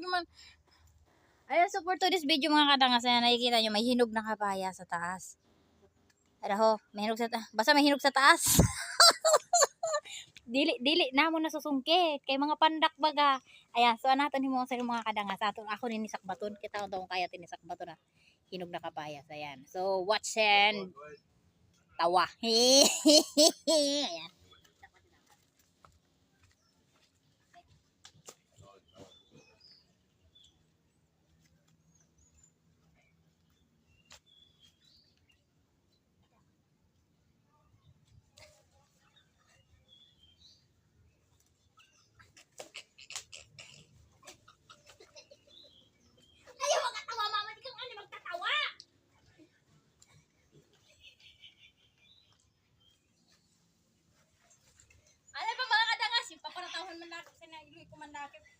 lagi man. Ayan, so for today's video mga kadangas, ayan, nakikita nyo, may hinog na kapaya sa taas. Ano ho, may hinog sa taas. Basta may hinog sa taas. dili, dili na mo nasusungkit. Kay mga pandak baga. Ayan, so anatan mo sa mga kadangas. Ato, ako ninisak baton. Kita ko kung kaya tinisak baton na. Hinog na kapayas. Ayan. So, watch and tawa. Ayan. Sa